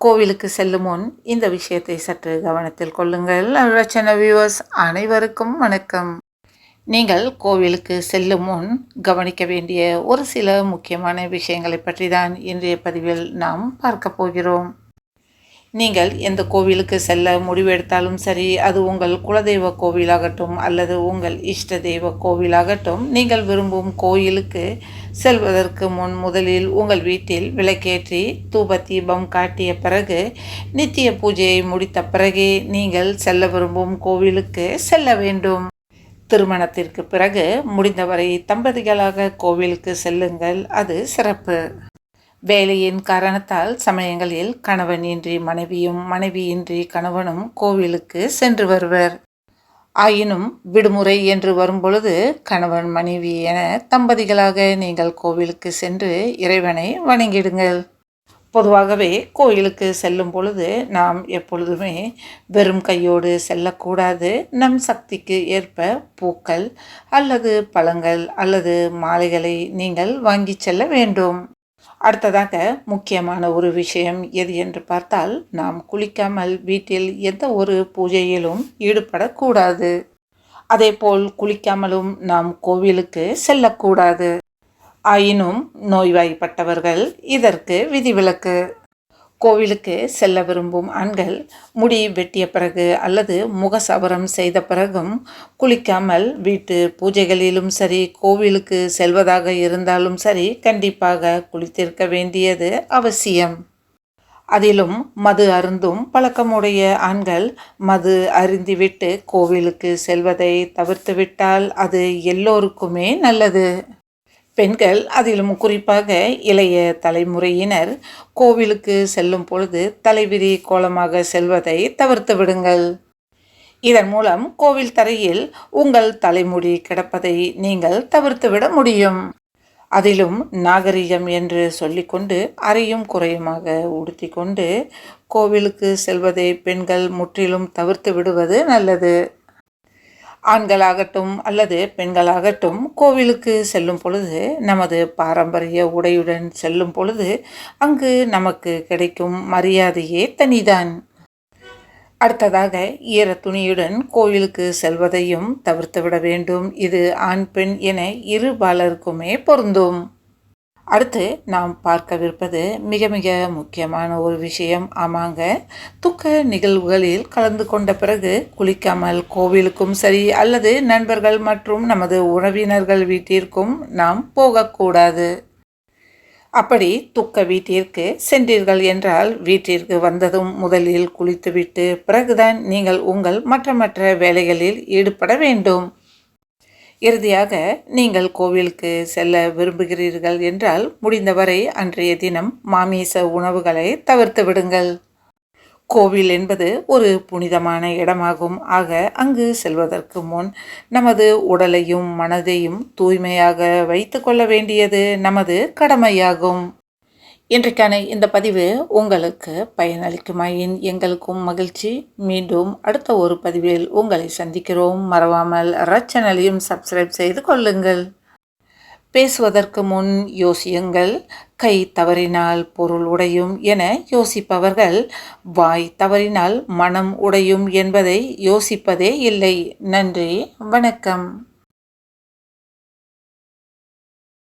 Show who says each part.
Speaker 1: கோவிலுக்கு செல்லும் முன் இந்த விஷயத்தை சற்று கவனத்தில் கொள்ளுங்கள். ரச்சன வியூவர்ஸ் அனைவருக்கும் வணக்கம். நீங்கள் கோவிலுக்கு செல்லும் முன் கவனிக்க வேண்டிய ஒரு சில முக்கியமான விஷயங்களை பற்றி தான் இன்றைய பதிவில் நாம் பார்க்க போகிறோம். நீங்கள் எந்த கோவிலுக்கு செல்ல முடிவெடுத்தாலும் சரி அது உங்கள் குலதெய்வ கோவிலாகட்டும் அல்லது உங்கள் இஷ்ட தெய்வ கோவிலாகட்டும் நீங்கள் விரும்பும் கோயிலுக்கு செல்வதற்கு முன் முதலில் உங்கள் வீட்டில் விளக்கேற்றி தூப தீபம் காட்டிய பிறகு நித்திய பூஜையை முடித்த பிறகே நீங்கள் செல்ல விரும்பும் கோவிலுக்கு செல்ல வேண்டும். திருமணத்திற்கு பிறகு முடிந்தவரை தம்பதிகளாக கோவிலுக்கு செல்லுங்கள் அது சிறப்பு. வேலையின் காரணத்தால் சமயங்களில் கணவன் இன்றி மனைவியும் மனைவியின்றி கணவனும் கோவிலுக்கு சென்று வருவர். ஆயினும் விடுமுறை என்று வரும்பொழுது கணவன் மனைவி என தம்பதிகளாக நீங்கள் கோவிலுக்கு சென்று இறைவனை வணங்கிடுங்கள். பொதுவாகவே கோயிலுக்கு செல்லும் பொழுது நாம் எப்பொழுதுமே வெறும் கையோடு செல்லக்கூடாது. நம் சக்திக்கு ஏற்ப பூக்கள் அல்லது பழங்கள் அல்லது மாலைகளை நீங்கள் வாங்கி செல்ல வேண்டும். அடுத்ததாக முக்கியமான ஒரு விஷயம் எது என்று பார்த்தால் நாம் குளிக்காமல் வீட்டில் எந்த ஒரு பூஜையிலும் ஈடுபடக்கூடாது. அதேபோல் குளிக்காமலும் நாம் கோவிலுக்கு செல்லக்கூடாது. ஆயினும் நோய்வாய்ப்பட்டவர்கள் இதற்கு விதிவிலக்கு. கோவிலுக்கு செல்ல விரும்பும் ஆண்கள் முடி வெட்டிய பிறகு அல்லது முகசவரம் செய்த பிறகும் குளிக்காமல் வீட்டு பூஜைகளிலும் சரி கோவிலுக்கு செல்வதாக இருந்தாலும் சரி கண்டிப்பாக குளித்திருக்க வேண்டியது அவசியம். அதிலும் மது அருந்தும் பழக்கமுடைய ஆண்கள் மது அருந்திவிட்டு கோவிலுக்கு செல்வதை தவிர்த்துவிட்டால் அது எல்லோருக்குமே நல்லது. பெண்கள் அதிலும் குறிப்பாக இளைய தலைமுறையினர் கோவிலுக்கு செல்லும் பொழுது தலைவிரி கோலமாக செல்வதை தவிர்த்து விடுங்கள். இதன் மூலம் கோவில் தரையில் உங்கள் தலைமுடி கிடப்பதை நீங்கள் தவிர்த்துவிட முடியும். அதிலும் நாகரிகம் என்று சொல்லிக்கொண்டு அறையும் குறையுமாக உடுத்தி கொண்டு கோவிலுக்கு செல்வதை பெண்கள் முற்றிலும் தவிர்த்து விடுவது நல்லது. ஆண்களாகட்டும் அல்லது பெண்களாகட்டும் கோவிலுக்கு செல்லும் பொழுது நமது பாரம்பரிய உடையுடன் செல்லும் பொழுது அங்கு நமக்கு கிடைக்கும் மரியாதையே தனிதான். அடுத்ததாக ஈர துணியுடன் கோவிலுக்கு செல்வதையும் தவிர்த்துவிட வேண்டும். இது ஆண் பெண் என இரு பாலருக்குமே பொருந்தும். அடுத்து நாம் பார்க்கவிருப்பது மிக மிக முக்கியமான ஒரு விஷயம். ஆமாங்க. துக்க நிகழ்வுகளில் கலந்து கொண்ட பிறகு குளிக்காமல் கோவிலுக்கும் சரி அல்லது நண்பர்கள் மற்றும் நமது உறவினர்கள் வீட்டிற்கும் நாம் போகக்கூடாது. அப்படி துக்க வீட்டிற்கு சென்றீர்கள் என்றால் வீட்டிற்கு வந்ததும் முதலில் குளித்துவிட்டு பிறகுதான் நீங்கள் உங்கள் மற்ற மற்ற வேலைகளில் ஈடுபட வேண்டும். இறுதியாக நீங்கள் கோவிலுக்கு செல்ல விரும்புகிறீர்கள் என்றால் முடிந்தவரை அன்றைய தினம் மாமிச உணவுகளை தவிர்த்து விடுங்கள். கோவில் என்பது ஒரு புனிதமான இடமாகும். ஆக அங்கு செல்வதற்கு முன் நமது உடலையும் மனதையும் தூய்மையாக வைத்து கொள்ள வேண்டியது நமது கடமையாகும். இன்றைக்கான இந்த பதிவு உங்களுக்கு பயனளிக்குமாயின் எங்களுக்கும் மகிழ்ச்சி. மீண்டும் அடுத்த ஒரு பதிவில் உங்களை சந்திக்கிறோம். மறவாமல் ரச்சனலையும் சப்ஸ்கிரைப் செய்து கொள்ளுங்கள். பேசுவதற்கு முன் யோசியுங்கள். கை தவறினால் பொருள் உடையும் என யோசிப்பவர்கள் வாய் தவறினால் மனம் உடையும் என்பதை யோசிப்பதே இல்லை. நன்றி. வணக்கம்.